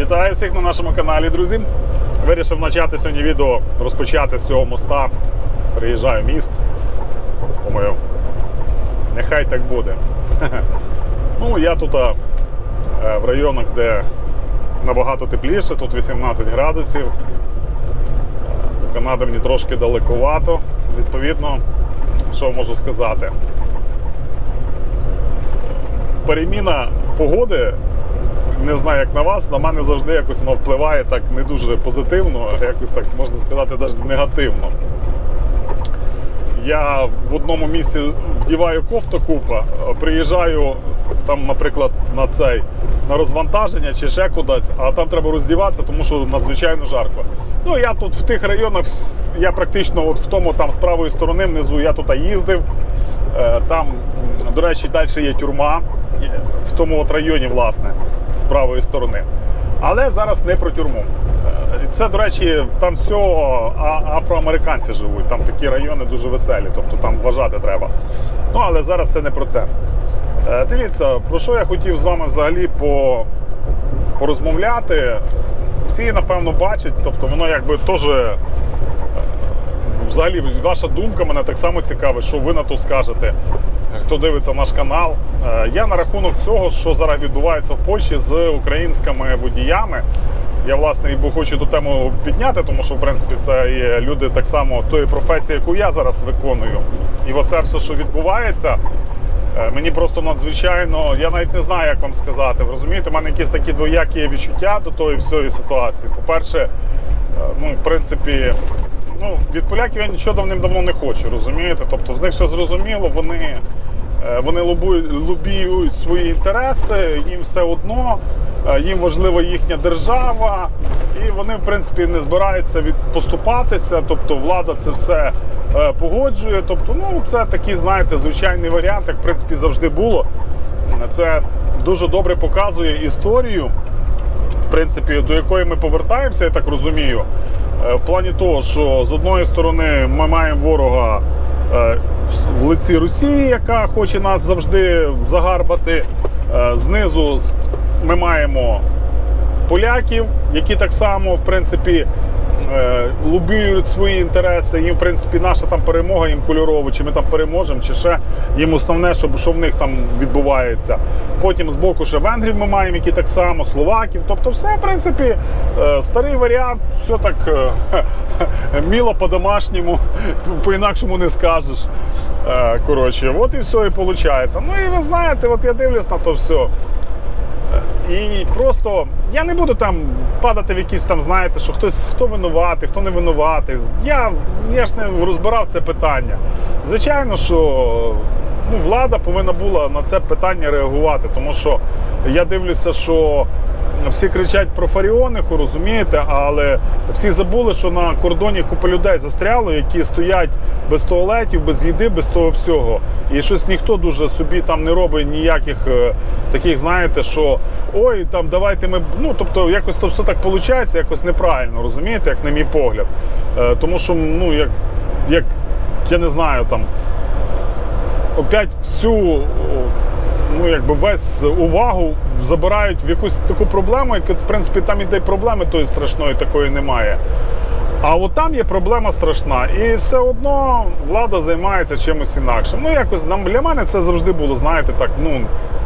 Вітаю всіх на нашому каналі, друзі. Вирішив почати сьогодні відео розпочати з цього моста. Приїжджаю в міст. Думаю, нехай так буде. Ну, я тут е, в районах, де набагато тепліше, тут 18 градусів. До Канади мені трошки далековато. Відповідно, що можу сказати? Переміна погоди не знаю, як на вас, на мене завжди якось воно впливає так не дуже позитивно, а якось так можна сказати, навіть негативно. Я в одному місці вдіваю кофту купа, приїжджаю там, наприклад, на цей на розвантаження чи ще кудись, а там треба роздіватися, тому що надзвичайно жарко. Ну я тут в тих районах, я практично от в тому там з правої сторони внизу я тут їздив. Е, Там, до речі, далі є тюрма в тому от районі, власне, з правої сторони. Але зараз не про тюрму. Е, Це, до речі, там все афроамериканці живуть. Там такі райони дуже веселі, тобто там вважати треба. Ну, але зараз це не про це. Е, Дивіться, про що я хотів з вами взагалі по, порозмовляти. Всі, напевно, бачать, тобто воно якби теж. Взагалі, ваша думка мене так само цікавить, що ви на то скажете, хто дивиться наш канал. Е, Я на рахунок цього, що зараз відбувається в Польщі з українськими водіями. Я власне і хочу ту тему підняти, тому що в принципі це є люди так само тої професії, яку я зараз виконую. І оце все, що відбувається, е, мені просто надзвичайно, я навіть не знаю, як вам сказати. Ви розумієте, у мене якісь такі двоякі відчуття до тої всієї ситуації. По-перше, е, ну, в принципі, ну, від поляків я нічого давним-давно не хочу, розумієте? Тобто з них все зрозуміло, вони, е, вони лобіюють свої інтереси, їм все одно, е, їм важлива їхня держава, і вони, в принципі, не збираються від поступатися. Тобто влада це все е, погоджує. Тобто, ну, це такий, знаєте, звичайний варіант, як в принципі завжди було. Це дуже добре показує історію принципі, до якої ми повертаємося, я так розумію. Е, В плані того, що з одної сторони ми маємо ворога е, в лиці Росії, яка хоче нас завжди загарбати. Е, Знизу ми маємо поляків, які так само, в принципі, лобіюють свої інтереси. Їм, в принципі, наша там перемога їм кольорова, чи ми там переможемо, чи ще їм основне, щоб що в них там відбувається. Потім з боку ще венгрів ми маємо, які так само, словаків. Тобто, все, в принципі, е, старий варіант, все так е, міло по-домашньому, по-інакшому не скажеш. Е, Коротше, от і все і виходить. Ну і ви знаєте, от я дивлюсь на то все. І просто я не буду там падати в якісь там, знаєте, що хтось хто винуватий, хто не винуватий. Я, я ж не розбирав це питання. Звичайно, що ну, влада повинна була на це питання реагувати, тому що я дивлюся, що всі кричать про Фаріониху, розумієте, але всі забули, що на кордоні купа людей застряло, які стоять без туалетів, без їди, без того всього. І щось ніхто дуже собі там не робить ніяких е, таких, знаєте, що ой, там давайте ми. Ну тобто, якось то все так виходить, якось неправильно, розумієте, як на мій погляд. Е, тому що, ну, як, як я не знаю, там опять всю. Ну, якби весь увагу забирають в якусь таку проблему, яка, в принципі, там іде проблеми тої страшної такої немає. А от там є проблема страшна, і все одно влада займається чимось інакшим. Ну, якось нам для мене це завжди було, знаєте, так, ну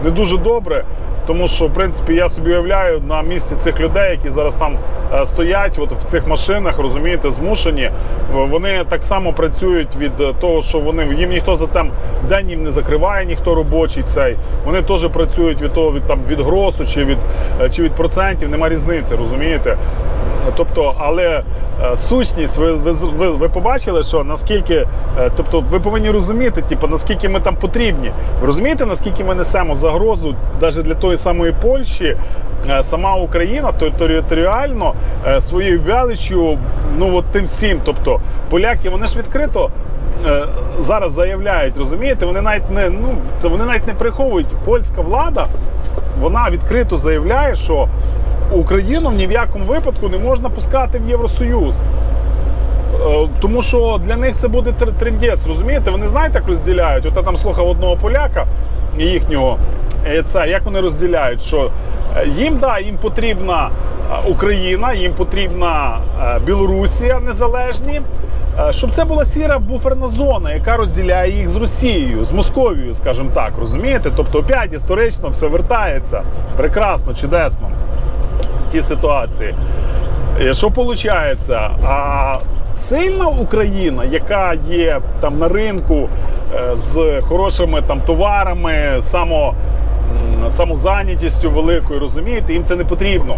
не дуже добре. Тому що, в принципі, я собі уявляю на місці цих людей, які зараз там е, стоять, от в цих машинах, розумієте, змушені. Вони так само працюють від е, того, що вони їм ніхто за тем день їм не закриває, ніхто робочий цей. Вони теж працюють від того, від там від гросу чи від е, чи від процентів, нема різниці, розумієте? Тобто, але е, сущність, ви, ви, ви, побачили, що наскільки, е, тобто, ви повинні розуміти, типу, наскільки ми там потрібні. Розумієте, наскільки ми несемо загрозу навіть для тої самої Польщі, е, сама Україна то територіально своєю величчю, ну от тим всім. Тобто, поляки, вони ж відкрито. Зараз заявляють, розумієте, вони навіть не ну вони навіть не приховують. Польська влада вона відкрито заявляє, що Україну ні в якому випадку не можна пускати в Євросоюз. Е, Тому що для них це буде тр- трендець, розумієте? Вони знаєте, як розділяють. От я там слухав одного поляка їхнього. е, це як вони розділяють, що е, їм да, їм потрібна Україна, їм потрібна Білорусія незалежні. Щоб це була сіра буферна зона, яка розділяє їх з Росією, з Московією, скажімо так, розумієте? Тобто, опять історично все вертається прекрасно, чудесно в тій ситуації. Що виходить? А сильна Україна, яка є там на ринку е, з хорошими там товарами, само, самозайнятістю великою, розумієте, їм це не потрібно.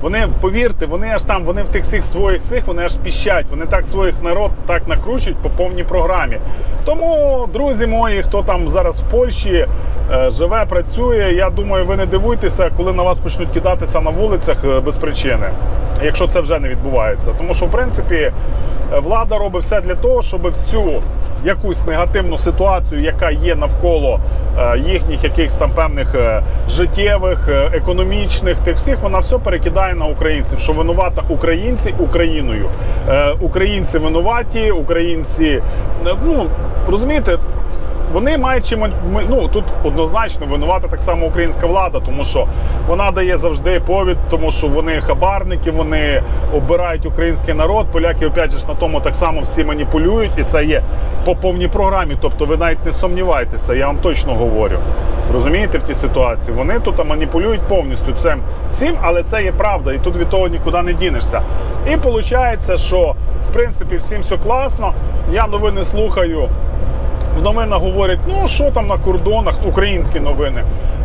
Вони, повірте, вони аж там, вони в тих всіх своїх цих, вони аж піщать. Вони так своїх народ так накручують по повній програмі. Тому, друзі мої, хто там зараз в Польщі е, живе, працює, я думаю, ви не дивуйтеся, коли на вас почнуть кидатися на вулицях е, без причини, якщо це вже не відбувається. Тому що, в принципі, е, влада робить все для того, щоб всю якусь негативну ситуацію, яка є навколо е, їхніх якихось там певних е, життєвих, е, економічних, тих всіх, вона все перекидає на українців. Що винувата українці Україною. Українці винуваті, українці, ну розумієте. Вони мають чим ну тут однозначно винувата так само українська влада, тому що вона дає завжди повід, тому що вони хабарники, вони обирають український народ. Поляки, опять же, на тому так само всі маніпулюють, і це є по повній програмі. Тобто, ви навіть не сумнівайтеся, я вам точно говорю. Розумієте, в тій ситуації вони тут маніпулюють повністю цим всім, але це є правда, і тут від того нікуди не дінешся. І виходить, що в принципі всім все класно. Я новини слухаю. В новинах говорять, ну що там на кордонах, українські новини.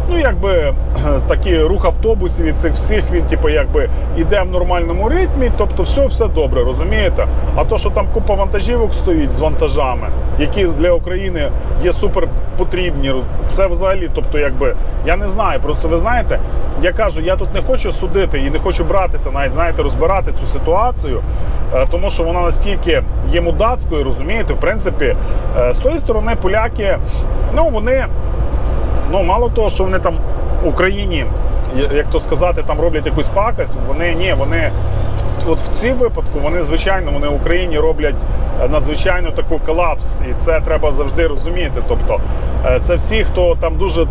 Ну, якби такий рух автобусів і цих всіх він, типу, якби іде в нормальному ритмі, тобто все, все добре, розумієте? А то, що там купа вантажівок стоїть з вантажами, які для України є супер потрібні, це взагалі, тобто, якби я не знаю. Просто ви знаєте, я кажу, я тут не хочу судити і не хочу братися, навіть знаєте, розбирати цю ситуацію, е, тому що вона настільки є мудацькою, розумієте, в принципі, е, з тої сторони поляки, ну вони. Ну, мало того, що вони там в Україні, як то сказати, там роблять якусь пакость, вони ні, вони от в цій випадку вони звичайно вони в Україні роблять е, надзвичайно таку колапс, і це треба завжди розуміти. Тобто, е, це всі, хто там дуже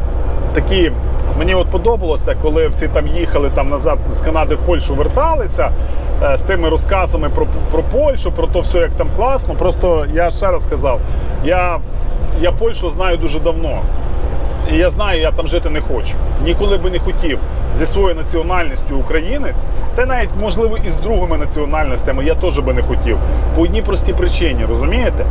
такі. Мені от подобалося, коли всі там їхали там назад з Канади в Польщу, верталися е, з тими розказами про, про Польщу, про то все, як там класно. Просто я ще раз сказав, я, я Польщу знаю дуже давно. І я знаю, я там жити не хочу. Ніколи би не хотів зі своєю національністю українець, та навіть можливо і з другими національностями я теж би не хотів. По одній простій причині, розумієте?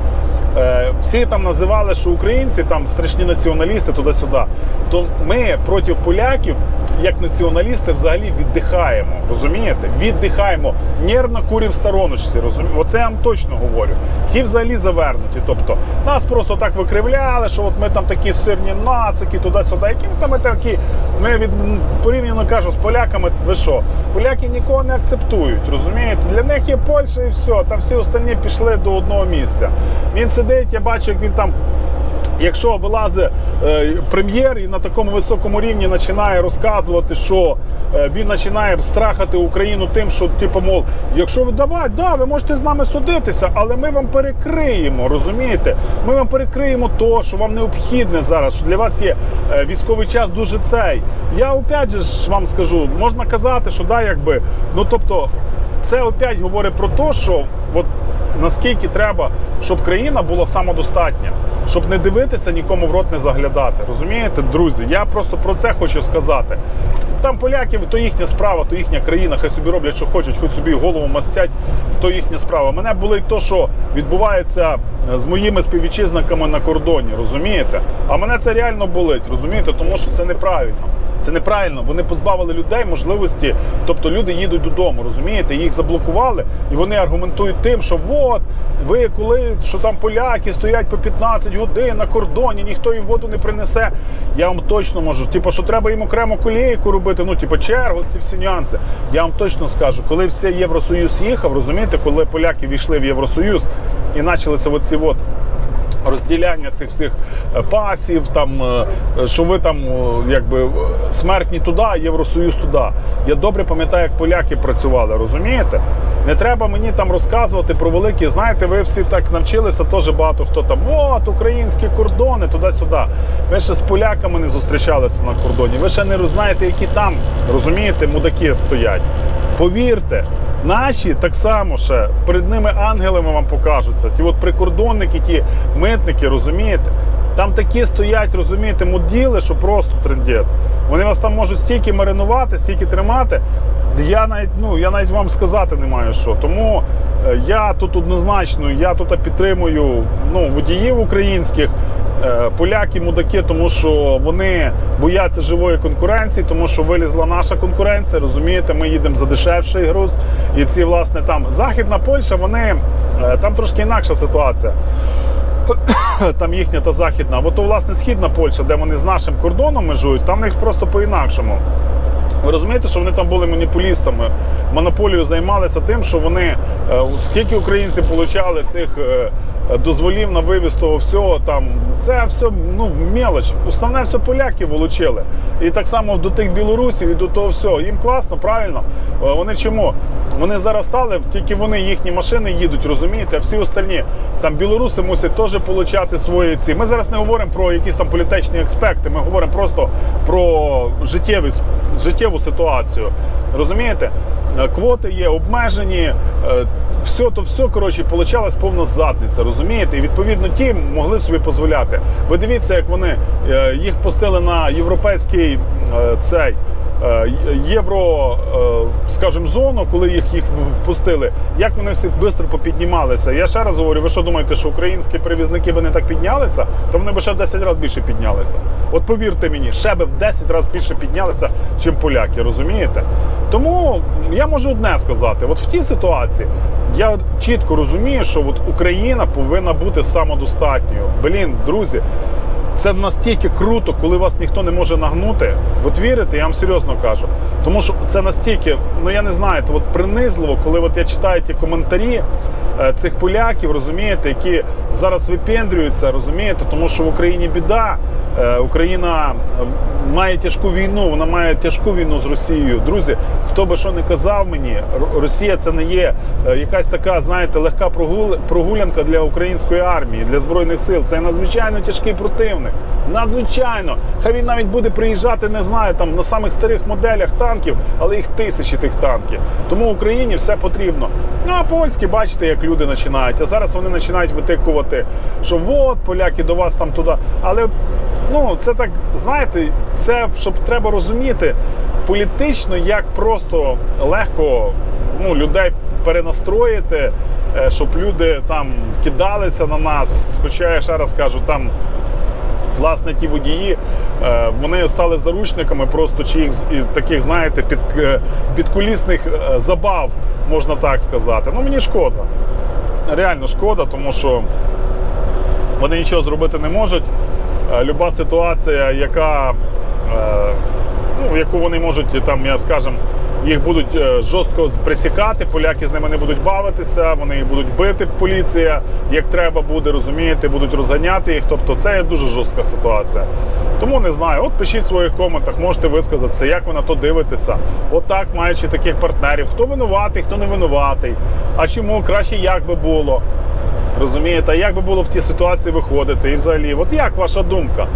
Е, всі там називали, що українці там страшні націоналісти туди-сюди. То ми проти поляків, як націоналісти, взагалі віддихаємо. Розумієте? Віддихаємо. Нервно курів стороночці. Розумієте? Оце я вам точно говорю. Ті взагалі завернуті. Тобто нас просто так викривляли, що от ми там такі сирні нацики, туди-сюди. Які ми там такі? Ми від порівняно кажу з поляками, ви що? Поляки нікого не акцептують. Розумієте? Для них є Польща і все. Там всі остальні пішли до одного місця. Він сидить, я бачу, як він там. Якщо вилазить е, прем'єр і на такому високому рівні починає розказувати, що е, він починає страхати Україну тим, що типу, мов, якщо ви давай, да, ви можете з нами судитися, але ми вам перекриємо, розумієте? Ми вам перекриємо то, що вам необхідне зараз, що для вас є е, військовий час дуже цей. Я опять же ж вам скажу, можна казати, що да, якби, ну тобто, це опять говорить про те, що от наскільки треба, щоб країна була самодостатня, щоб не дивитися нікому в рот не заглядати. Розумієте, друзі? Я просто про це хочу сказати. Там поляків, то їхня справа, то їхня країна, хай собі роблять, що хочуть, хоч собі голову мастять, то їхня справа. Мене болить то, що відбувається з моїми співвітчизниками на кордоні, розумієте? А мене це реально болить, розумієте, тому що це неправильно. Це неправильно. Вони позбавили людей можливості, тобто люди їдуть додому, розумієте? Їх заблокували, і вони аргументують тим, що от ви коли що там поляки стоять по 15 годин на кордоні, ніхто їм воду не принесе. Я вам точно можу. Типу, що треба їм окремо колійку робити, ну типу чергу, ті всі нюанси. Я вам точно скажу, коли все Євросоюз їхав, розумієте, коли поляки війшли в Євросоюз і почалися оці от розділяння цих всіх е, пасів, там, е, що ви там е, якби е, смертні туди, Євросоюз туди. Я добре пам'ятаю, як поляки працювали, розумієте? Не треба мені там розказувати про великі. Знаєте, ви всі так навчилися, теж багато хто там, от українські кордони, туди-сюди. Ви ще з поляками не зустрічалися на кордоні. Ви ще не знаєте, які там, розумієте, мудаки стоять. Повірте, наші так само ще перед ними ангелами вам покажуться. Ті от прикордонники, ті митники, розумієте? Там такі стоять, розумієте, муділи, що просто трендець. Вони вас там можуть стільки маринувати, стільки тримати. Я навіть, ну, я навіть вам сказати не маю що. Тому е, я тут однозначно, я тут підтримую ну, водіїв українських. Е, Поляки мудаки, тому що вони бояться живої конкуренції, тому що вилізла наша конкуренція. Розумієте, ми їдемо за дешевший груз. І ці, власне, там Західна Польща, вони е, там трошки інакша ситуація. Там їхня та західна. А от то, власне, східна Польща, де вони з нашим кордоном межують, там в них просто по-інакшому. Ви розумієте, що вони там були монополістами, монополією займалися тим, що вони е, скільки українці отримали цих дозволів на вивіз того всього, там це все ну мелоч. Основне все поляки волочили. І так само до тих білорусів і до того всього. Їм класно, правильно. Е, Вони чому? Вони зараз стали, тільки вони їхні машини їдуть, розумієте, а всі остальні там білоруси мусять теж отримати свої ці. Ми зараз не говоримо про якісь там політичні аспекти, ми говоримо просто про життєві, життєву ситуацію. Розумієте? Е, Квоти є обмежені. Все то все, коротше, получалась повна задниця, розумієте? І відповідно ті могли собі дозволяти. Ви дивіться, як вони е, їх пустили на європейський е, цей євро, е, скажімо, зону, коли їх їх впустили, як вони всі швидко попіднімалися. Я ще раз говорю, ви що думаєте, що українські перевізники не так піднялися, то вони б ще в 10 разів більше піднялися. От повірте мені, ще би в 10 разів більше піднялися, чим поляки, розумієте? Тому я можу одне сказати: от в тій ситуації я чітко розумію, що от Україна повинна бути самодостатньою. Блін, друзі. Це настільки круто, коли вас ніхто не може нагнути. От вірите, я вам серйозно кажу. Тому що це настільки, ну я не знаю, от принизливо, коли от я читаю ті коментарі е, цих поляків, розумієте, які зараз випендрюються, розумієте, тому що в Україні біда. Е, Україна має тяжку війну, вона має тяжку війну з Росією. Друзі, хто би що не казав мені, Росія це не є е, якась така, знаєте, легка прогул- прогулянка для української армії, для збройних сил. Це надзвичайно тяжкий противник. Надзвичайно. Хай він навіть буде приїжджати, не знаю, там на самих старих моделях танків, але їх тисячі тих танків. Тому Україні все потрібно. Ну а польські, бачите, як люди починають. А зараз вони починають витикувати, що от поляки до вас там туди. Але ну це так, знаєте, це щоб треба розуміти політично, як просто легко ну, людей перенастроїти, е, щоб люди там кидалися на нас. Хоча я ще раз кажу, там. Власне, ті водії е, вони стали заручниками просто чиїх таких, знаєте, під, е, підкулісних забав, можна так сказати. Ну мені шкода. Реально шкода, тому що вони нічого зробити не можуть. Е, Люба ситуація, яка, е, ну, яку вони можуть, там, я скажем, їх будуть е, жорстко присікати, поляки з ними не будуть бавитися, вони їх будуть бити, поліція, як треба буде, розумієте, будуть розганяти їх. Тобто це є дуже жорстка ситуація. Тому не знаю. От пишіть в своїх коментах, можете висказатися, як ви на то дивитеся. Отак, маючи таких партнерів, хто винуватий, хто не винуватий, а чому краще як би було. Розумієте, як би було в тій ситуації виходити і взагалі, от як ваша думка?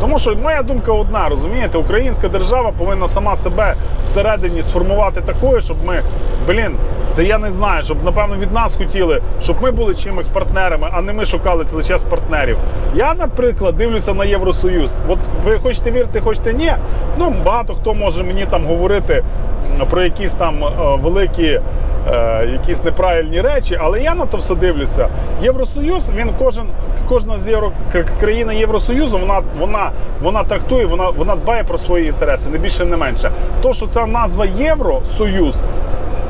Тому що моя думка одна, розумієте, українська держава повинна сама себе всередині сформувати такою, щоб ми, блін, та я не знаю, щоб напевно від нас хотіли, щоб ми були чимось партнерами, а не ми шукали цілий час партнерів. Я, наприклад, дивлюся на Євросоюз. От ви хочете вірити, хочете ні. Ну багато хто може мені там говорити про якісь там е, великі. Е, Якісь неправильні речі, але я на то все дивлюся. Євросоюз, він кожен, кожна з євро країна Євросоюзу, вона, вона, вона трактує, вона, вона дбає про свої інтереси, не більше, не менше. То, що ця назва Євросоюз,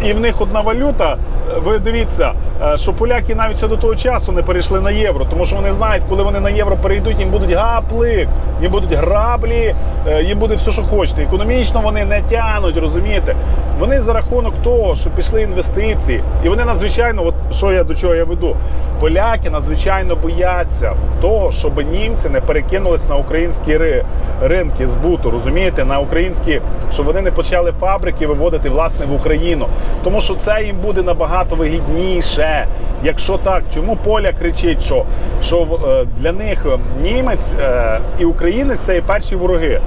і в них одна валюта, ви дивіться, е, що поляки навіть ще до того часу не перейшли на євро, тому що вони знають, коли вони на євро перейдуть, їм будуть гаплик, їм будуть граблі, е, їм буде все, що хочете. Економічно вони не тянуть, розумієте? Вони за рахунок того, що пішли інвестиції, і вони надзвичайно, от що я до чого я веду, поляки надзвичайно бояться того, щоб німці не перекинулись на українські ри- ринки збуту, розумієте, на українські, щоб вони не почали фабрики виводити власне в Україну. Тому що це їм буде набагато вигідніше. Якщо так, чому Поля кричить, що, що е, для них е, німець е, і українець це і перші вороги.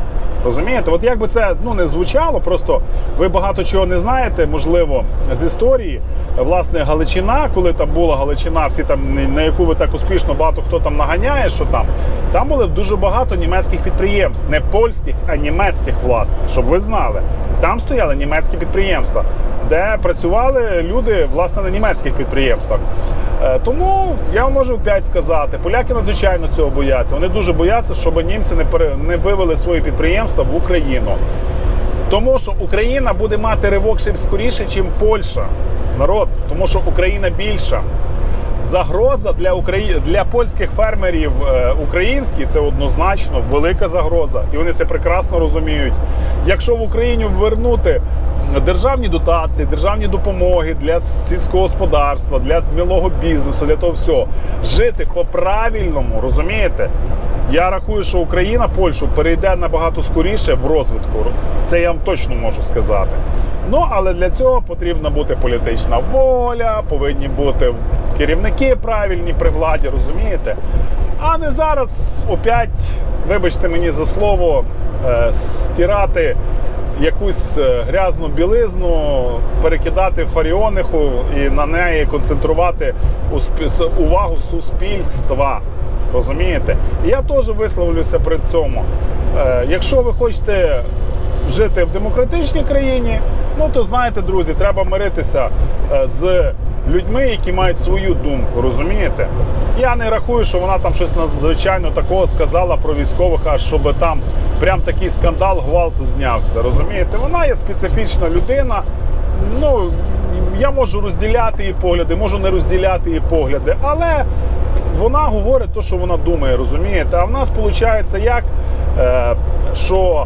Розумієте, от як би це ну не звучало, просто ви багато чого не знаєте, можливо, з історії. Власне, Галичина, коли там була Галичина, всі там на яку ви так успішно багато хто там наганяє, що там там було дуже багато німецьких підприємств, не польських, а німецьких, власне, щоб ви знали. Там стояли німецькі підприємства, де працювали люди власне на німецьких підприємствах. Е, Тому я вам можу опять сказати, поляки надзвичайно цього бояться. Вони дуже бояться, щоб німці не пере- не вивели свої підприємства в Україну. Тому що Україна буде мати ривок ще скоріше, ніж Польща. Народ, тому що Україна більша. Загроза для Украї... для польських фермерів е, українські це однозначно велика загроза, і вони це прекрасно розуміють. Якщо в Україні вернути державні дотації, державні допомоги для сільського господарства, для малого бізнесу, для того всього, жити по правильному, розумієте? Я рахую, що Україна Польщу перейде набагато скоріше в розвитку. Це я вам точно можу сказати. Ну але для цього потрібна бути політична воля, повинні бути керівники правильні при владі, розумієте? А не зараз опять, вибачте мені за слово, е, стирати якусь е, грязну білизну, перекидати фаріониху і на неї концентрувати увагу суспільства. Розумієте? І я теж висловлюся при цьому. Е, якщо ви хочете жити в демократичній країні, ну то знаєте, друзі, треба миритися е, з людьми, які мають свою думку. Розумієте? Я не рахую, що вона там щось надзвичайно такого сказала про військових, аж щоб там прям такий скандал, гвалт знявся. Розумієте? Вона є специфічна людина. Ну я можу розділяти її погляди, можу не розділяти її погляди, але вона говорить те, що вона думає, розумієте? А в нас виходить як, е, що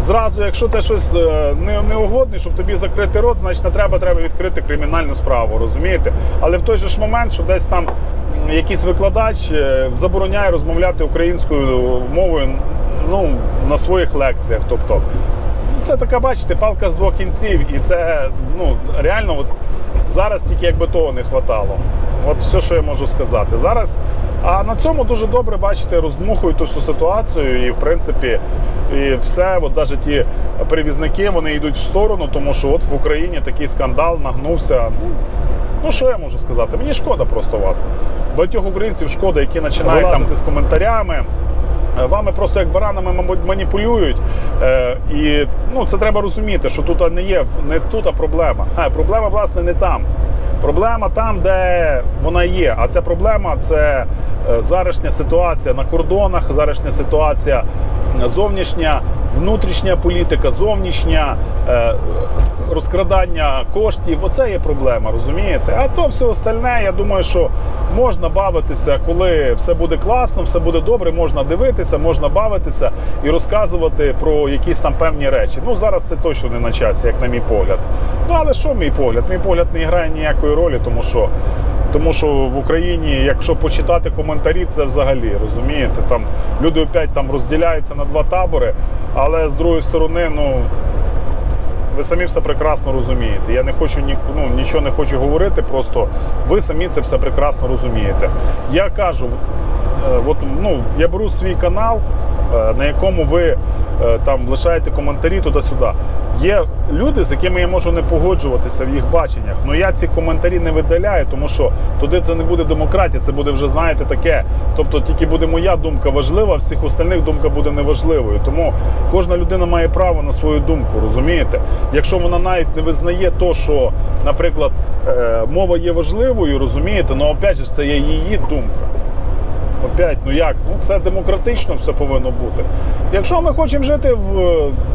зразу, якщо ти щось е, не, не угодний, щоб тобі закрити рот, значить не треба, треба відкрити кримінальну справу, розумієте? Але в той же ж момент, що десь там якийсь викладач е, забороняє розмовляти українською мовою ну, на своїх лекціях. Тобто, це така, бачите, палка з двох кінців, і це ну, реально от, зараз тільки якби того не хватало. От все, що я можу сказати. Зараз. А на цьому дуже добре, бачите, роздмухують ту всю ситуацію, і в принципі, і все, от навіть ті перевізники вони йдуть в сторону, тому що от в Україні такий скандал нагнувся. Ну, Ну, що я можу сказати? Мені шкода просто вас. Багатьох українців шкода, які починають там з коментарями. Вами просто як баранами маніпулюють. Е, і ну, це треба розуміти, що тут не є не тут а проблема. А проблема, власне, не там. Проблема там, де вона є. А ця проблема це зарішня ситуація на кордонах, зарішня ситуація е, зовнішня, внутрішня політика, зовнішня. е, Розкрадання коштів, оце є проблема, розумієте? А то все остальне, я думаю, що можна бавитися, коли все буде класно, все буде добре, можна дивитися, можна бавитися і розказувати про якісь там певні речі. Ну зараз це точно не на часі, як на мій погляд. Ну але що мій погляд? Мій погляд не грає ніякої ролі, тому що. Тому що в Україні, якщо почитати коментарі, це взагалі розумієте, там люди опять там розділяються на два табори, але з другої сторони, ну ви самі все прекрасно розумієте. Я не хочу ні, ну, нічого не хочу говорити, просто ви самі це все прекрасно розумієте. Я кажу, е, от, ну, я беру свій канал, е, на якому ви е, там лишаєте коментарі туди-сюди. Є люди, з якими я можу не погоджуватися в їх баченнях. але я ці коментарі не видаляю, тому що туди це не буде демократія, це буде вже, знаєте, таке. Тобто тільки буде моя думка важлива, всіх остальних думка буде неважливою. Тому кожна людина має право на свою думку, розумієте? Якщо вона навіть не визнає то, що, наприклад, е, мова є важливою, розумієте, ну опять же це є її думка. Опять, ну як? Ну це демократично все повинно бути. Якщо ми хочемо жити в,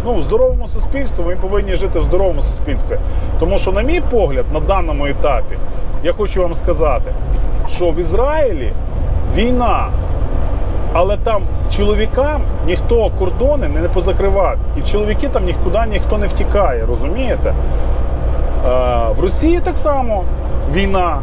ну, в здоровому суспільстві, ми повинні жити в здоровому суспільстві. Тому що, на мій погляд, на даному етапі, я хочу вам сказати, що в Ізраїлі війна, але там чоловікам ніхто кордони не позакривав. І чоловіки там нікуди ніхто не втікає, розумієте? Е, в Росії так само війна.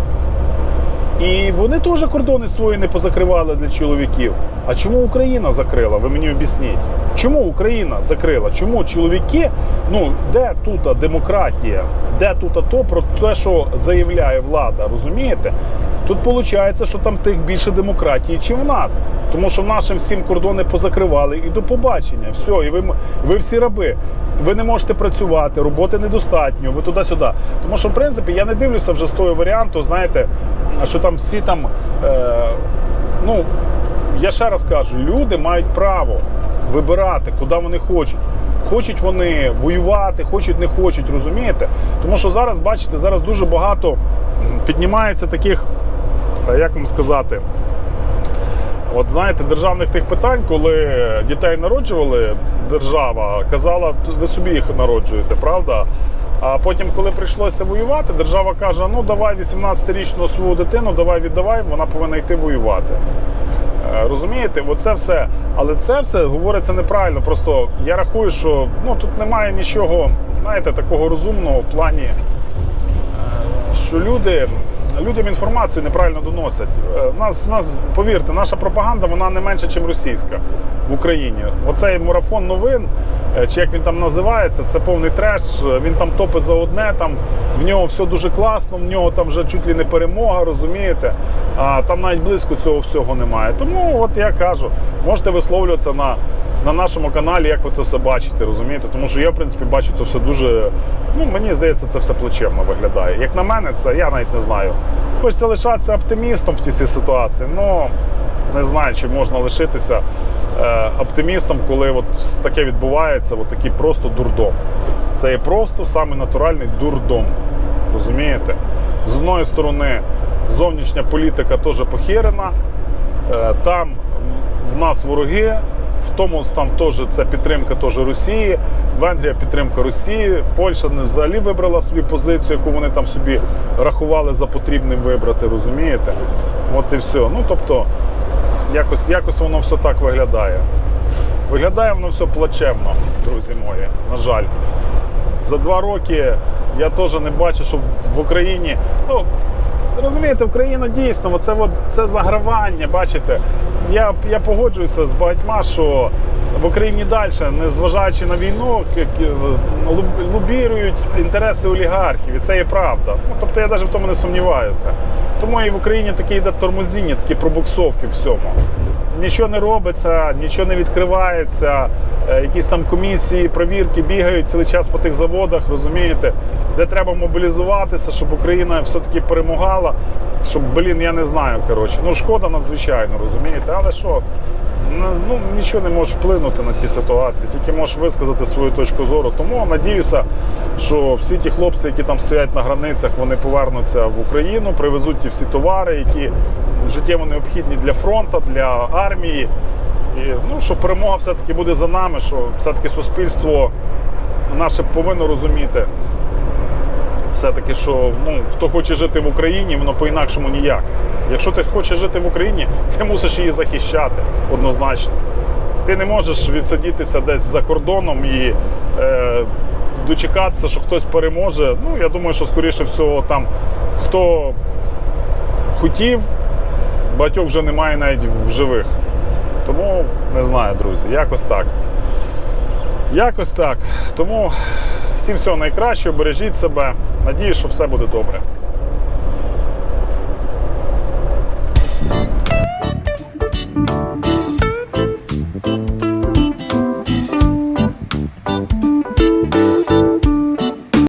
І вони теж кордони свої не позакривали для чоловіків. А чому Україна закрила? Ви мені об'ясніть. Чому Україна закрила? Чому чоловіки? Ну де тут демократія? Де тут то про те, що заявляє влада? Розумієте? Тут виходить, що там тих більше демократії, ніж в нас. Тому що нашим всім кордони позакривали і до побачення. Все, і ви, ви всі раби. Ви не можете працювати, роботи недостатньо, ви туди-сюди. Тому що, в принципі, я не дивлюся вже з того варіанту, знаєте, що там всі там. Е, ну, я ще раз кажу, люди мають право вибирати, куди вони хочуть. Хочуть вони воювати, хочуть, не хочуть, розумієте? Тому що зараз, бачите, зараз дуже багато піднімається таких, е, як вам сказати, От знаєте, державних тих питань, коли дітей народжували, держава казала, ви собі їх народжуєте, правда? А потім, коли прийшлося воювати, держава каже: ну давай 18-річну свою дитину, давай віддавай, вона повинна йти воювати. Е, Розумієте, оце все. Але це все говориться неправильно. Просто я рахую, що ну тут немає нічого, знаєте, такого розумного в плані що люди, людям інформацію неправильно доносять. Е, Нас, нас, повірте, наша пропаганда вона не менша, ніж російська в Україні. Оцей марафон новин, е, чи як він там називається, це повний треш. Е, Він там топить за одне, там в нього все дуже класно, в нього там вже чуть ли не перемога, розумієте? А там навіть близько цього всього немає. Тому, от я кажу, можете висловлюватися на на нашому каналі, як ви це все бачите, розумієте? Тому що я, в принципі, бачу це все дуже. Ну, мені здається, це все плачевно виглядає. Як на мене, це я навіть не знаю. Хочеться лишатися оптимістом в цій ситуації, але не знаю, чи можна лишитися е, оптимістом, коли от таке відбувається, от такий просто дурдом. Це є просто саме натуральний дурдом. Розумієте? З одної сторони, зовнішня політика теж похерена. Е, Там в нас вороги, в тому там теж це підтримка теж Росії, Венгрія підтримка Росії, Польща не взагалі вибрала собі позицію, яку вони там собі рахували за потрібним вибрати, розумієте? От і все. Ну тобто, якось, якось воно все так виглядає. Виглядає воно все плачевно, друзі мої, на жаль. За два роки я теж не бачу, що в Україні. Ну, розумієте, Україна дійсно, це, от, це загравання, бачите. Я, я погоджуюся з багатьма, що в Україні далі, незважаючи на війну, лобірують інтереси олігархів, і це є правда. Ну, тобто я навіть в тому не сумніваюся. Тому і в Україні таке йде тормозіння, такі пробуксовки всьому нічого не робиться, нічого не відкривається, е, якісь там комісії, провірки бігають цілий час по тих заводах, розумієте, де треба мобілізуватися, щоб Україна все-таки перемагала. Щоб, блін, я не знаю. коротше. Ну, шкода надзвичайно, розумієте, але що? Ну, нічого не можеш вплинути на ті ситуації, тільки можеш висказати свою точку зору. Тому надіюся, що всі ті хлопці, які там стоять на границях, вони повернуться в Україну, привезуть ті всі товари, які життєво необхідні для фронту, для армії. І ну, що перемога все-таки буде за нами, що все-таки суспільство наше повинно розуміти. Все-таки, що ну, хто хоче жити в Україні, воно по-інакшому ніяк. Якщо ти хочеш жити в Україні, ти мусиш її захищати однозначно. Ти не можеш відсидітися десь за кордоном і е, дочекатися, що хтось переможе. Ну, я думаю, що скоріше всього там хто хотів, багатьох вже немає навіть в живих. Тому не знаю, друзі, якось так. Якось так. Тому всім всього найкращого, бережіть себе. Надіюсь, що все буде добре.